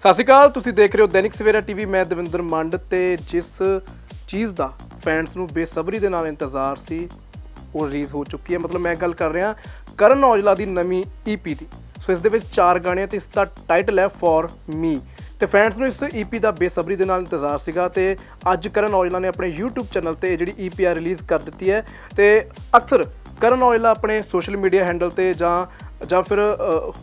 ਸਤਿ ਸ਼੍ਰੀ ਅਕਾਲ, ਤੁਸੀਂ ਦੇਖ ਰਹੇ ਹੋ ਦੈਨਿਕ ਸਵੇਰਾ ਟੀਵੀ, ਮੈਂ ਦਵਿੰਦਰ ਮੰਡ ਤੇ ਜਿਸ ਚੀਜ਼ ਦਾ ਫੈਨਸ ਨੂੰ ਬੇਸਬਰੀ ਦੇ ਨਾਲ ਇੰਤਜ਼ਾਰ ਸੀ, ਉਹ ਰਿਲੀਜ਼ ਹੋ ਚੁੱਕੀ ਹੈ। ਮਤਲਬ ਮੈਂ ਗੱਲ ਕਰ ਰਿਹਾ ਕਰਨ ਔਜਲਾ ਦੀ ਨਵੀਂ ਈਪੀ ਦੀ। ਸੋ ਇਸ ਦੇ ਵਿੱਚ ਚਾਰ ਗਾਣੇ ਆ ਤੇ ਇਸ ਦਾ ਟਾਈਟਲ ਹੈ ਫॉर ਮੀ ਤੇ ਫੈਨਸ ਨੂੰ ਇਸ ਈਪੀ ਦਾ ਬੇਸਬਰੀ ਦੇ ਨਾਲ ਇੰਤਜ਼ਾਰ ਸੀਗਾ ਤੇ ਅੱਜ ਕਰਨ ਔਜਲਾ ਨੇ ਆਪਣੇ YouTube ਚੈਨਲ ਤੇ ਇਹ ਜਿਹੜੀ ਈਪੀ ਆ ਰਿਲੀਜ਼ ਕਰ ਦਿੱਤੀ ਹੈ। ਤੇ ਅਕਸਰ ਕਰਨ ਔਜਲਾ ਆਪਣੇ ਸੋਸ਼ਲ ਮੀਡੀਆ ਹੈਂਡਲ ਤੇ ਜਾਂ ਜਾਂ ਫਿਰ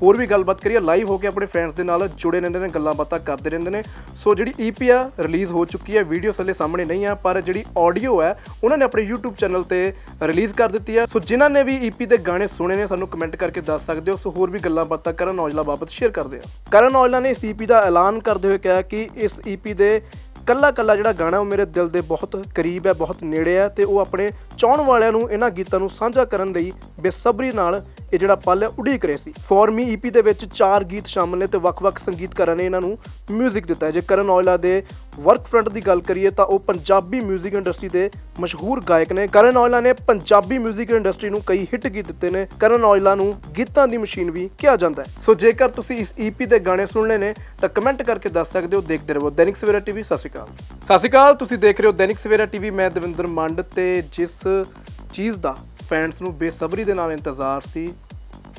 ਹੋਰ ਵੀ ਗੱਲਬਾਤ ਕਰੀਏ ਲਾਈਵ ਹੋ ਕੇ ਆਪਣੇ ਫਰੈਂਡਸ ਦੇ ਨਾਲ ਜੁੜੇ ਰਹਿੰਦੇ ਨੇ, ਗੱਲਾਂ ਬਾਤਾਂ ਕਰਦੇ ਰਹਿੰਦੇ ਨੇ। ਸੋ ਜਿਹੜੀ ਈਪੀ ਆ ਰਿਲੀਜ਼ ਹੋ ਚੁੱਕੀ ਹੈ ਵੀਡੀਓ ਹਲੇ ਸਾਹਮਣੇ ਨਹੀਂ ਆ, ਪਰ ਜਿਹੜੀ ਆਡੀਓ ਹੈ, ਉਹਨਾਂ ਨੇ ਆਪਣੇ YouTube ਚੈਨਲ ਤੇ ਰਿਲੀਜ਼ ਕਰ ਦਿੱਤੀ ਹੈ ਸੋ ਜਿਨ੍ਹਾਂ ਨੇ ਵੀ ਈਪੀ ਦੇ ਗਾਣੇ ਸੁਣੇ ਨੇ, ਸਾਨੂੰ ਕਮੈਂਟ ਕਰਕੇ ਦੱਸ ਸਕਦੇ ਹੋ। ਸੋ ਹੋਰ ਵੀ ਗੱਲਾਂ ਬਾਤਾਂ ਕਰਨ, ਔਜਲਾ ਬਾਬਤ ਸ਼ੇਅਰ ਕਰਦੇ ਆ ਕਰਨ ਔਜਲਾ ਨੇ ਇਸ ਈਪੀ ਦਾ ਐਲਾਨ ਕਰਦੇ ਹੋਏ ਕਿਹਾ ਕਿ ਇਸ ਈਪੀ ਦੇ ਕੱਲਾ ਕੱਲਾ ਜਿਹੜਾ ਗਾਣਾ, ਉਹ ਮੇਰੇ ਦਿਲ ਦੇ ਬਹੁਤ ਕਰੀਬ ਹੈ, ਬਹੁਤ ਨੇੜੇ ਹੈ ਤੇ ਉਹ ਆਪਣੇ ਚਾਹਣ ਵਾਲਿਆਂ ਨੂੰ, ਇਹਨਾਂ ਗੀਤਾਂ ਨੂੰ ਸਾਂਝਾ ਕਰਨ ਲਈ ਬੇਸਬਰੀ ਨਾਲ ਇਹ ਜਿਹੜਾ ਪਲ ਹੈ, ਉਡੀਕ ਰਹੇ ਸੀ। ਫॉर ਮੀ ਈਪੀ ਦੇ ਵਿੱਚ ਚਾਰ ਗੀਤ ਸ਼ਾਮਲ ਨੇ ਤੇ ਵੱਖ-ਵੱਖ ਸੰਗੀਤਕਾਰਾਂ ਨੇ ਇਹਨਾਂ ਨੂੰ 뮤직 ਦਿੱਤਾ ਜੇ ਕਰਨ ਔਜਲਾ ਦੇ ਵਰਕ ਫਰੰਟ ਦੀ ਗੱਲ ਕਰੀਏ ਤਾਂ ਉਹ ਪੰਜਾਬੀ 뮤직 ਇੰਡਸਟਰੀ ਦੇ ਮਸ਼ਹੂਰ ਗਾਇਕ ਨੇ। ਕਰਨ ਔਜਲਾ ਨੇ ਪੰਜਾਬੀ 뮤직 ਇੰਡਸਟਰੀ ਨੂੰ ਕਈ ਹਿੱਟ ਗੀਤ ਦਿੱਤੇ ਨੇ। ਕਰਨ ਔਜਲਾ ਨੂੰ ਗੀਤਾਂ ਦੀ ਮਸ਼ੀਨ ਵੀ ਕਿਹਾ ਜਾਂਦਾ ਹੈ। ਸੋ ਜੇਕਰ ਤੁਸੀਂ ਇਸ ਈਪੀ ਦੇ ਗਾਣੇ ਸੁਣਨੇ ਨੇ, ਤਾਂ ਕਮੈਂਟ ਕਰਕੇ ਦੱਸ ਸਕਦੇ ਹੋ, ਦੇਖਦੇ ਰਹੋ। ਦੈਨਿਕ ਸਵੇਰਾ ਟੀਵੀ, ਸਤਿ ਸ਼੍ਰੀ ਅਕਾਲ। ਸਤਿ ਸ਼੍ਰੀ ਅਕਾਲ, ਤੁਸੀਂ ਦੇਖ ਰਹੇ ਹੋ ਦੈਨਿਕ ਸਵੇਰਾ ਟੀਵੀ। ਮੈਂ ਦਵਿੰਦਰ ਮੰਡ ਤੇ ਜਿਸ ਚੀਜ਼ ਦਾ ਫੈਨਸ ਨੂੰ ਬੇਸਬਰੀ ਦੇ ਨਾਲ ਇੰਤਜ਼ਾਰ ਸੀ,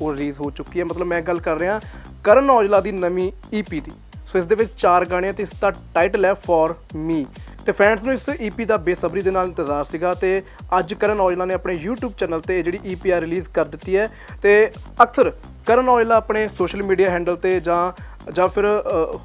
ਉਹ ਰਿਲੀਜ਼ ਹੋ ਚੁੱਕੀ ਹੈ। ਮਤਲਬ ਮੈਂ ਗੱਲ ਕਰ ਰਿਹਾ ਕਰਨ ਔਜਲਾ ਦੀ ਨਵੀਂ ਈਪੀ ਦੀ। ਸੋ ਇਸ ਦੇ ਵਿੱਚ ਚਾਰ ਗਾਣੇ ਆ ਤੇ ਇਸ ਦਾ ਟਾਈਟਲ ਹੈ ਫॉर ਮੀ ਤੇ ਫੈਨਸ ਨੂੰ ਇਸ ਈਪੀ ਦਾ ਬੇਸਬਰੀ ਦੇ ਨਾਲ ਇੰਤਜ਼ਾਰ ਸੀਗਾ ਤੇ ਅੱਜ ਕਰਨ ਔਜਲਾ ਨੇ ਆਪਣੇ YouTube ਚੈਨਲ ਤੇ ਇਹ ਜਿਹੜੀ ਈਪੀ ਆ ਰਿਲੀਜ਼ ਕਰ ਦਿੱਤੀ ਹੈ। ਤੇ ਅਕਸਰ ਕਰਨ ਔਜਲਾ ਆਪਣੇ ਸੋਸ਼ਲ ਮੀਡੀਆ ਹੈਂਡਲ ਤੇ ਜਾਂ ਜਾਂ ਫਿਰ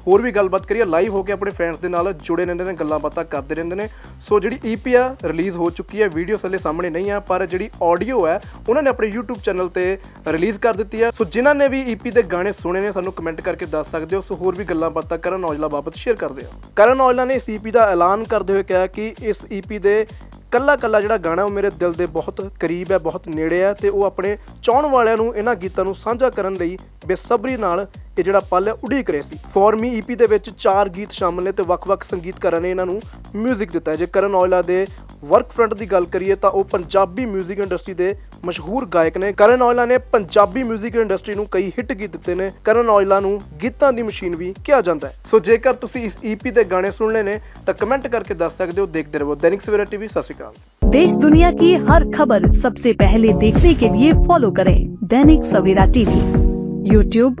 ਹੋਰ ਵੀ ਗੱਲਬਾਤ ਕਰੀਏ ਲਾਈਵ ਹੋ ਕੇ ਆਪਣੇ ਫੈਨਸ ਦੇ ਨਾਲ ਜੁੜੇ ਰਹਿੰਦੇ ਨੇ ਗੱਲਾਂ ਬਾਤਾਂ ਕਰਦੇ ਰਹਿੰਦੇ ਨੇ। ਸੋ ਜਿਹੜੀ ਈਪੀ ਆ ਰਿਲੀਜ਼ ਹੋ ਚੁੱਕੀ ਹੈ ਵੀਡੀਓਸ ਹਲੇ ਸਾਹਮਣੇ ਨਹੀਂ ਆ, ਪਰ ਜਿਹੜੀ ਆਡੀਓ ਹੈ, ਉਹਨਾਂ ਨੇ ਆਪਣੇ YouTube ਚੈਨਲ ਤੇ ਰਿਲੀਜ਼ ਕਰ ਦਿੱਤੀ ਹੈ। ਸੋ ਜਿਨ੍ਹਾਂ ਨੇ ਵੀ ਈਪੀ ਦੇ ਗਾਣੇ ਸੁਣੇ ਨੇ, ਸਾਨੂੰ ਕਮੈਂਟ ਕਰਕੇ ਦੱਸ ਸਕਦੇ ਹੋ। ਸੋ ਹੋਰ ਵੀ ਗੱਲਾਂ ਬਾਤਾਂ ਕਰਨ ਔਜਲਾ ਬਾਬਤ ਸ਼ੇਅਰ ਕਰਦੇ ਆ ਕਰਨ ਔਜਲਾ ਨੇ ਇਸ ਈਪੀ ਦਾ ਐਲਾਨ ਕਰਦੇ ਹੋਏ ਕਿਹਾ ਕਿ ਇਸ ਈਪੀ ਦੇ ਕੱਲਾ ਕੱਲਾ ਜਿਹੜਾ ਗਾਣਾ, ਉਹ ਮੇਰੇ ਦਿਲ ਦੇ ਬਹੁਤ ਕਰੀਬ ਹੈ, ਬਹੁਤ ਨੇੜੇ ਹੈ ਤੇ ਉਹ ਆਪਣੇ ਚਾਹਣ ਵਾਲਿਆਂ ਨੂੰ, ਇਹਨਾਂ ਗੀਤਾਂ ਨੂੰ ਸਾਂਝਾ ਕਰਨ ਲਈ ਬੇਸਬਰੀ ਨਾਲ ਇਹ ਜਿਹੜਾ ਪਲ ਉਡੀਕ ਰਹੇ ਸੀ। ਫॉर ਮੀ ਈਪੀ ਦੇ ਵਿੱਚ ਚਾਰ ਗੀਤ ਸ਼ਾਮਲ ਨੇ ਤੇ ਵੱਖ-ਵੱਖ ਸੰਗੀਤਕਾਰਾਂ ਨੇ ਇਹਨਾਂ ਨੂੰ 뮤직 ਦਿੱਤਾ ਜੇ ਕਰਨ ਔਇਲਾ ਦੇ ਵਰਕ ਫਰੰਟ ਦੀ ਗੱਲ ਕਰੀਏ ਤਾਂ ਉਹ ਪੰਜਾਬੀ 뮤직 ਇੰਡਸਟਰੀ ਦੇ ਮਸ਼ਹੂਰ ਗਾਇਕ ਨੇ। ਕਰਨ ਔਇਲਾ ਨੇ ਪੰਜਾਬੀ 뮤직 ਇੰਡਸਟਰੀ ਨੂੰ ਕਈ ਹਿੱਟ ਗੀਤ ਦਿੱਤੇ ਨੇ। ਕਰਨ ਔਇਲਾ ਨੂੰ ਗੀਤਾਂ ਦੀ ਮਸ਼ੀਨ ਵੀ ਕਿਹਾ ਜਾਂਦਾ ਹੈ। ਸੋ ਜੇਕਰ ਤੁਸੀਂ ਇਸ EP ਦੇ ਗਾਣੇ ਸੁਣਨੇ ਨੇ, ਤਾਂ ਕਮੈਂਟ ਕਰਕੇ ਦੱਸ ਸਕਦੇ ਹੋ, ਦੇਖਦੇ ਰਹੋ। दैनिक सवेरा टीवी ਸਤਿ ਸ਼੍ਰੀ ਅਕਾਲ। ਦੇਸ਼ दुनिया की हर खबर सबसे पहले देखने के लिए फॉलो करें। Dainik Savera TV YouTube